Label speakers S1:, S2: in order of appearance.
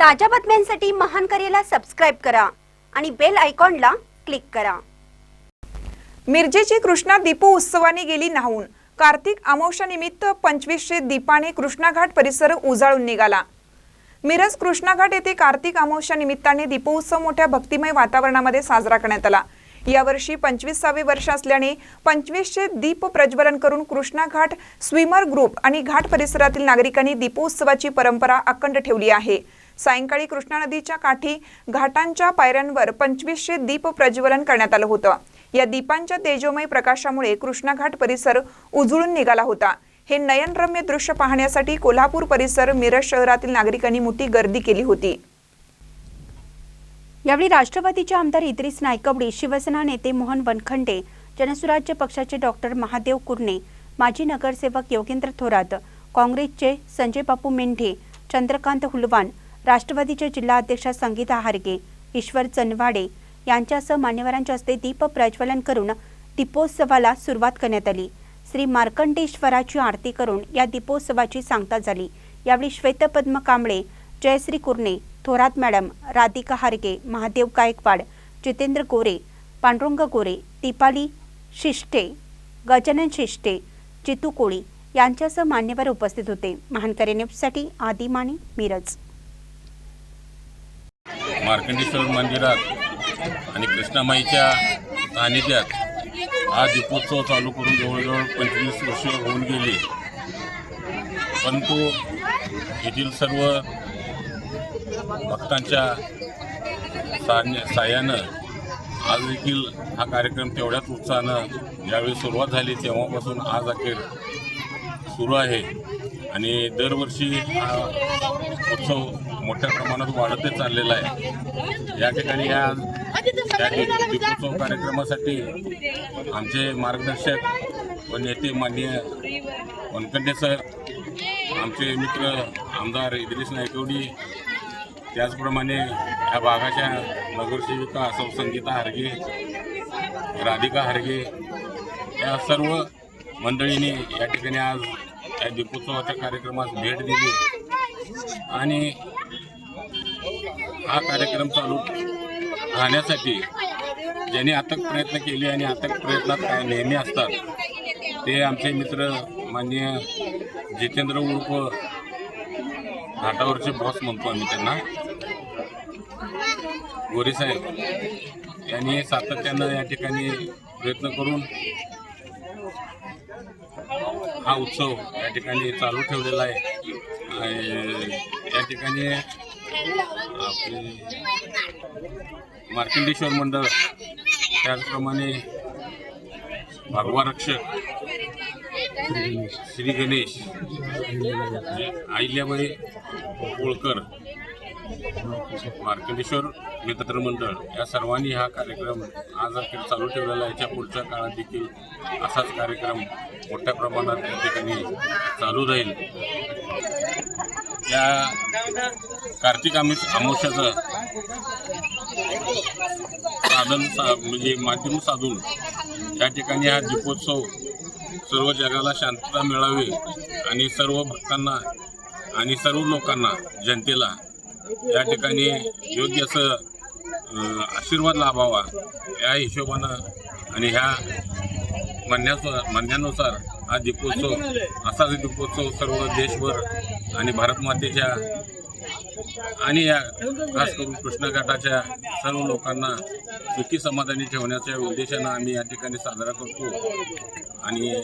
S1: ताज्या बातम्यांसाठी महान करेला सबस्क्राईब करा आणि बेल आयकॉनला क्लिक करा.
S2: मिरजेची कृष्णा दीपो उत्सवाने गेली नाहून कार्तिक अमावस्यानिमित्त पंचवीसशे दीपाने कृष्णाघाट परिसर उजाळून निघाला. मिरज कृष्णाघाट येथे कार्तिक अमावस्या निमित्ताने दीपोत्सव मोठ्या भक्तिमय वातावरणामध्ये साजरा करण्यात आला. यावर्षी पंचवीसावे वर्ष असल्याने पंचवीसशे दीप प्रज्वलन करून कृष्णाघाट स्विमर ग्रुप आणि घाट परिसरातील नागरिकांनी दीपोत्सवाची परंपरा अखंड ठेवली आहे. सायंकाळी कृष्णा नदीच्या काठी घाटांच्या पायऱ्यांवर पंचवीसशे दीप प्रज्वलन करण्यात आलं होतं. या दीपांच्या तेजोमय प्रकाशामुळे कृष्णाघाट परिसर उजळून निघाला होता. हे नयनरम्य दृश्य पाहण्यासाठी कोल्हापूर परिसर मिरज शहरातील नागरिकांनी मोठी गर्दी केली होती.
S1: यावेळी राष्ट्रवादीचे आमदार इद्रिस नायकवडी शिवसेना नेते मोहन वनखंडे जनसुराज्य पक्षाचे डॉक्टर महादेव कुर्णे माजी नगरसेवक योगेंद्र थोरात काँग्रेसचे संजय बापू मेंढे चंद्रकांत हुलवान राष्ट्रवादीचे जिल्हाध्यक्षा संगीता हारगे ईश्वर चनवाडे यांच्यासह मान्यवरांच्या हस्ते दीप प्रज्वलन करून दीपोत्सवाला सुरुवात करण्यात आली. श्री मार्कंडेश्वराची आरती करून या दीपोत्सवाची सांगता झाली. यावेळी श्वेतपद्म कांबळे जयश्री कुर्णे थोरात मॅडम राधिका हारगे महादेव गायकवाड जितेंद्र गोरे पांडुरंग गोरे दीपाली शिष्टे गजानन शिष्टे जितू कोळी यांच्यासह मान्यवर उपस्थित होते. महानकरे न्यूजसाठी आदी मिरज.
S3: मार्कंडेश्वर मंदिरात आणि कृष्णामाईच्या सानिध्यात हा दीपोत्सव चालू करून जवळजवळ पंचवीस वर्ष होऊन गेली. परंतु येथील सर्व भक्तांच्या सान्य साह्यानं आज देखील हा कार्यक्रम तेवढ्याच उत्साहानं ज्यावेळी सुरुवात झाली तेव्हापासून आज अखेर सुरू आहे. आणि दरवर्षी हा उत्सव मोठ्या प्रमाणात वाढतच चाललेला आहे. या ठिकाणी या दीपोत्सव कार्यक्रमासाठी आमचे मार्गदर्शक व नेते माननीय वनकंडे सर आमचे मित्र आमदार इद्रिस नायकवडी त्याचप्रमाणे या भागाच्या नगरसेविका असो संगीता हारगे राधिका हारगे या सर्व मंडळींनी या ठिकाणी आज या दीपोत्सवाच्या कार्यक्रमास भेट दिली. आणि हा कार्यक्रम चालू राहण्यासाठी ज्यांनी अथक प्रयत्न केले आणि अथक प्रयत्नात काय नेहमी असतात ते आमचे मित्र माननीय जितेंद्र उर्फ घाटावरचे बॉस म्हणतो आम्ही त्यांना. गोरे साहेब यांनी सातत्यानं या ठिकाणी प्रयत्न करून हा उत्सव या ठिकाणी चालू ठेवलेला आहे. या ठिकाणी आपले मार्कंडेश्वर मंडळ त्याचप्रमाणे भगवा रक्षक श्री गणेश अहिल्याबाई होळकर मार्कंडेश्वर मित्र मंडळ या सर्वांनी हा कार्यक्रम आज अखेर चालू ठेवलेला आहे. याच्या पुढच्या काळात देखील असाच कार्यक्रम मोठ्या प्रमाणात या ठिकाणी चालू राहील या कार्तिक आमिष आमोशाचं साधन सा म्हणजे माध्यम साधून या ठिकाणी हा दीपोत्सव सर्व जगाला शांतता मिळावी आणि सर्व भक्तांना आणि सर्व लोकांना जनतेला या ठिकाणी योग्य असं आशीर्वाद लाभावा या हिशोबानं आणि ह्या म्हणण्यानुसार म्हणण्यानुसार हा दीपोत्सव असाच दीपोत्सव सर्व देशभर आणि भारतमातेच्या आणि या खास करून कृष्णघाटाच्या सर्व लोकांना सुखी समाधानी ठेवण्याच्या उद्देशानं आम्ही या ठिकाणी साजरा करतो. आणि